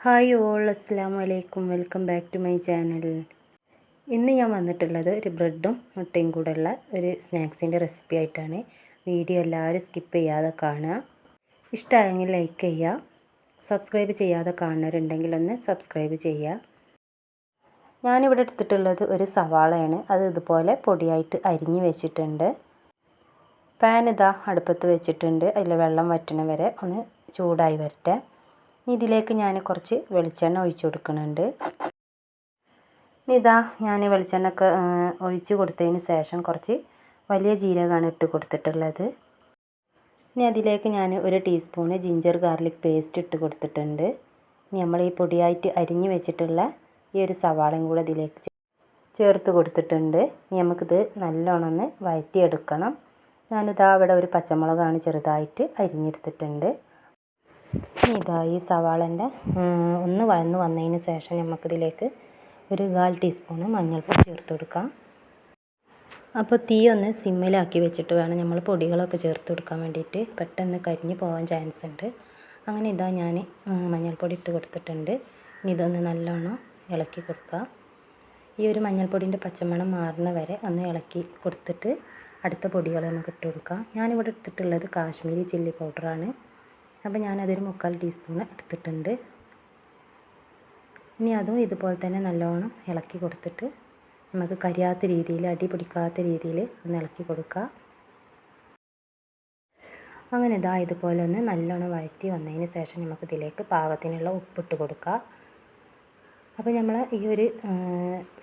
Hi all അസ്സാം വലൈക്കും welcome back to my channel. ഇന്ന് ഞാൻ വന്നിട്ടുള്ളത് ഒരു ബ്രെഡും മുട്ടയും കൂടെ ഉള്ള ഒരു സ്നാക്സിന്റെ റെസിപ്പി ആയിട്ടാണ്. വീഡിയോ എല്ലാവരും സ്കിപ്പ് ചെയ്യാതെ കാണുക. ഇഷ്ടമായെങ്കിൽ ലൈക്ക് ചെയ്യുക. സബ്സ്ക്രൈബ് ചെയ്യാതെ കാണുന്നവരുണ്ടെങ്കിൽ ഒന്ന് സബ്സ്ക്രൈബ് ചെയ്യുക. ഞാനിവിടെ എടുത്തിട്ടുള്ളത് ഒരു സവാളയാണ്. അത് ഇതുപോലെ പൊടിയായിട്ട് അരിഞ്ഞ് വെച്ചിട്ടുണ്ട്. പാൻ ഇതാ അടുപ്പത്ത് വെച്ചിട്ടുണ്ട്. അതിൽ വെള്ളം വറ്റണ വരെ ഒന്ന് ചൂടായി വരട്ടെ. ഇതിലേക്ക് ഞാൻ കുറച്ച് വെളിച്ചെണ്ണ ഒഴിച്ചു കൊടുക്കുന്നുണ്ട്. ഇതാ ഞാൻ വെളിച്ചെണ്ണ ഒക്കെ ഒഴിച്ച് കൊടുത്തതിന് ശേഷം കുറച്ച് വലിയ ജീരകമാണ് ഇട്ട് കൊടുത്തിട്ടുള്ളത്. ഇനി അതിലേക്ക് ഞാൻ ഒരു ടീസ്പൂണ് ജിഞ്ചർ ഗാർലിക് പേസ്റ്റ് ഇട്ട് കൊടുത്തിട്ടുണ്ട്. ഇനി നമ്മൾ ഈ പൊടിയായിട്ട് അരിഞ്ഞ് വെച്ചിട്ടുള്ള ഈ ഒരു സവാളയും കൂടെ ഇതിലേക്ക് ചേർത്ത് കൊടുത്തിട്ടുണ്ട്. ഇനി നമുക്കിത് നല്ലോണം ഒന്ന് വഴറ്റിയെടുക്കണം ഞാനിതാ അവിടെ ഒരു പച്ചമുളകാണ് ചെറുതായിട്ട് അരിഞ്ഞെടുത്തിട്ടുണ്ട്. ഇതാ ഈ സവാളന്റെ ഒന്ന് വഴന്ന് വന്നതിന് ശേഷം നമുക്കിതിലേക്ക് ഒരു കാൽ ടീസ്പൂണ് മഞ്ഞൾപ്പൊടി ചേർത്ത് കൊടുക്കാം. അപ്പോൾ തീ ഒന്ന് സിമ്മിലാക്കി വെച്ചിട്ട് വേണം നമ്മൾ പൊടികളൊക്കെ ചേർത്ത് കൊടുക്കാൻ വേണ്ടിയിട്ട്. പെട്ടെന്ന് കരിഞ്ഞ് പോകാൻ ചാൻസ് ഉണ്ട്. അങ്ങനെ ഇതാ ഞാൻ മഞ്ഞൾപ്പൊടി ഇട്ട് കൊടുത്തിട്ടുണ്ട്. ഇനി ഇതൊന്ന് നല്ലോണം ഇളക്കി കൊടുക്കുക ഈ ഒരു മഞ്ഞൾപ്പൊടിന്റെ പച്ചമണം മാറുന്ന വരെ ഒന്ന് ഇളക്കി കൊടുത്തിട്ട് അടുത്ത പൊടികൾ നമുക്ക് ഇട്ട് കൊടുക്കാം. ഞാനിവിടെ എടുത്തിട്ടുള്ളത് കാശ്മീരി ചില്ലി പൗഡറാണ്. അപ്പോൾ ഞാനതൊരു മുക്കാൽ ടീസ്പൂൺ എടുത്തിട്ടുണ്ട്. ഇനി അതും ഇതുപോലെ തന്നെ നല്ലോണം ഇളക്കി കൊടുത്തിട്ട് നമുക്ക് കരിയാത്ത രീതിയിൽ അടി പിടിക്കാത്ത രീതിയിൽ ഒന്ന് ഇളക്കി കൊടുക്കുക അങ്ങനെ ഇതാ ഇതുപോലെ ഒന്ന് നല്ലോണം വഴറ്റി വന്നതിന് ശേഷം നമുക്ക് ഇതിലേക്ക് പാകത്തിനുള്ള ഉപ്പിട്ട് കൊടുക്കുക അപ്പോൾ നമ്മൾ ഈ ഒരു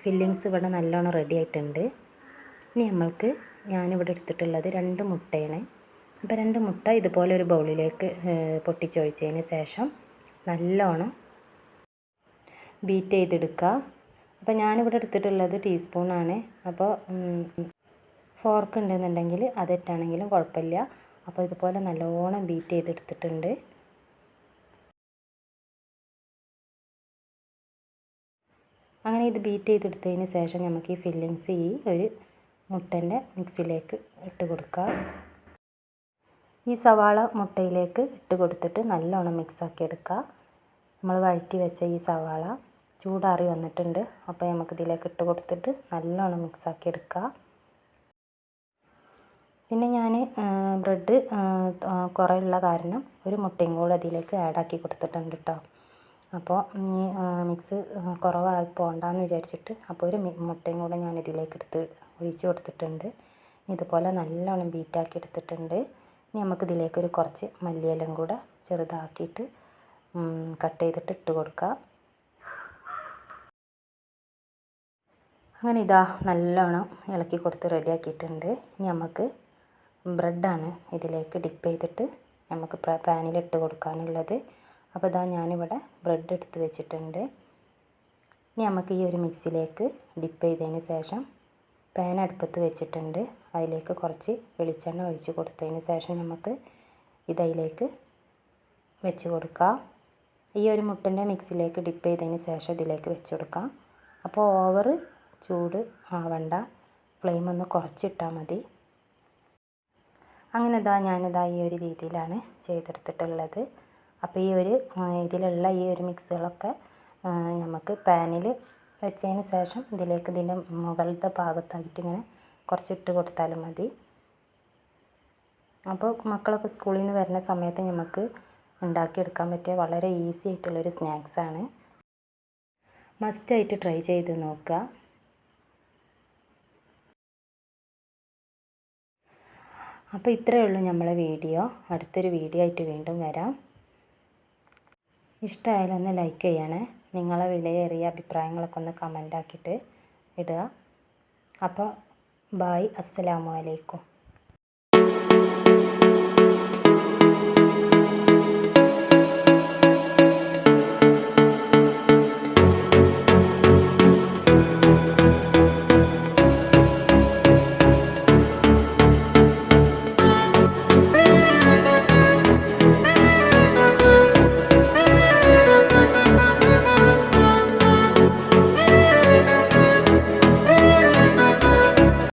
ഫില്ലിങ്സ് ഇവിടെ നല്ലോണം റെഡി ആയിട്ടുണ്ട്. ഇനി നമ്മൾക്ക് ഞാനിവിടെ എടുത്തിട്ടുള്ളത് രണ്ട് മുട്ടയാണ് അപ്പോൾ രണ്ട് മുട്ട ഇതുപോലെ ഒരു ബൗളിലേക്ക് പൊട്ടിച്ചൊഴിച്ചതിന് ശേഷം നല്ലോണം ബീറ്റ് ചെയ്തെടുക്കുക. അപ്പോൾ ഞാനിവിടെ എടുത്തിട്ടുള്ളത് ടീസ്പൂണാണ്. അപ്പോൾ ഫോർക്ക് ഉണ്ടെന്നുണ്ടെങ്കിൽ അതെറ്റാണെങ്കിലും കുഴപ്പമില്ല. അപ്പോൾ ഇതുപോലെ നല്ലോണം ബീറ്റ് ചെയ്തെടുത്തിട്ടുണ്ട്. അങ്ങനെ ഇത് ബീറ്റ് ചെയ്തെടുത്തതിന് ശേഷം നമുക്ക് ഈ ഫില്ലിങ്സ് ഈ ഒരു മുട്ടന്റെ മിക്സിയിലേക്ക് ഇട്ട് കൊടുക്കുക ഈ സവാള മുട്ടയിലേക്ക് ഇട്ട് കൊടുത്തിട്ട് നല്ലോണം മിക്സാക്കി എടുക്കുക. നമ്മൾ വഴറ്റി വെച്ച ഈ സവാള ചൂടാറി വന്നിട്ടുണ്ട്. അപ്പോൾ നമുക്ക് ഇതിലേക്ക് ഇട്ട് കൊടുത്തിട്ട് നല്ലോണം മിക്സാക്കി എടുക്കുക. പിന്നെ ഞാൻ ബ്രെഡ് കുറേ ഉള്ള കാരണം ഒരു മുട്ടയും കൂടെ അതിലേക്ക് ആഡാക്കി കൊടുത്തിട്ടുണ്ട് കേട്ടോ അപ്പോൾ ഈ മിക്സ് കുറവായി പോകണ്ടെന്ന് വിചാരിച്ചിട്ട് അപ്പോൾ ഒരു മുട്ടയും കൂടെ ഞാൻ ഇതിലേക്ക് എടുത്ത് ഒഴിച്ച് കൊടുത്തിട്ടുണ്ട്. ഇതുപോലെ നല്ലോണം ബീറ്റാക്കി എടുത്തിട്ടുണ്ട്. ഇനി നമുക്കിതിലേക്ക് ഒരു കുറച്ച് മല്ലിയിലും കൂടെ ചെറുതാക്കിയിട്ട് കട്ട് ചെയ്തിട്ട് ഇട്ട് കൊടുക്കുക അങ്ങനെ ഇതാ നല്ലോണം ഇളക്കി കൊടുത്ത് റെഡിയാക്കിയിട്ടുണ്ട് ഇനി നമുക്ക് ബ്രെഡാണ് ഇതിലേക്ക് ഡിപ്പ് ചെയ്തിട്ട് നമുക്ക് പാനിലിട്ട് കൊടുക്കാനുള്ളത്. അപ്പോൾ ഇതാ ഞാനിവിടെ ബ്രെഡ് എടുത്ത് വെച്ചിട്ടുണ്ട്. ഇനി നമുക്ക് ഈ ഒരു മിക്സിയിലേക്ക് ഡിപ്പ് ചെയ്തതിന് ശേഷം പാൻ അടുപ്പത്ത് വെച്ചിട്ടുണ്ട്. അതിലേക്ക് കുറച്ച് വെളിച്ചെണ്ണ ഒഴിച്ച് കൊടുത്തതിന് ശേഷം നമുക്ക് ഇതതിലേക്ക് വെച്ച് കൊടുക്കാം. ഈ ഒരു മുട്ടന്റെ മിക്സിലേക്ക് ഡിപ്പ് ചെയ്തതിന് ശേഷം ഇതിലേക്ക് വെച്ച് കൊടുക്കാം. അപ്പോൾ ഓവർ ചൂട് ആവണ്ട. ഫ്ലെയിം ഒന്ന് കുറച്ചിട്ടാൽ മതി. അങ്ങനെ ഇതാ ഞാനിതാ ഈ ഒരു രീതിയിലാണ് ചെയ്തെടുത്തിട്ടുള്ളത്. അപ്പോൾ ഈ ഒരു ഇതിലുള്ള ഈ ഒരു മിക്സുകളൊക്കെ നമുക്ക് പാനിൽ വെച്ചതിന് ശേഷം ഇതിലേക്ക് ഇതിന്റെ മുകളിലത്തെ ഭാഗത്തായിട്ട് ഇങ്ങനെ കുറച്ച് ഇട്ട് കൊടുത്താലും മതി. അപ്പോൾ മക്കളൊക്കെ സ്കൂളിൽ നിന്ന് വരുന്ന സമയത്ത് നമുക്ക് ഉണ്ടാക്കിയെടുക്കാൻ പറ്റിയ വളരെ ഈസി ആയിട്ടുള്ളൊരു സ്നാക്സാണ് മസ്റ്റായിട്ട് ട്രൈ ചെയ്ത് നോക്കുക. അപ്പോൾ ഇത്രയേ ഉള്ളൂ നമ്മളെ വീഡിയോ. അടുത്തൊരു വീഡിയോ ആയിട്ട് വീണ്ടും വരാം. ഇഷ്ടമായാലൊന്ന് ലൈക്ക് ചെയ്യണേ. നിങ്ങളെ വിലയേറിയ അഭിപ്രായങ്ങളൊക്കെ ഒന്ന് കമന്റ് ആക്കിയിട്ട് ഇടുക. അപ്പോൾ ബായ് അസ്സലാമു അലൈക്കും.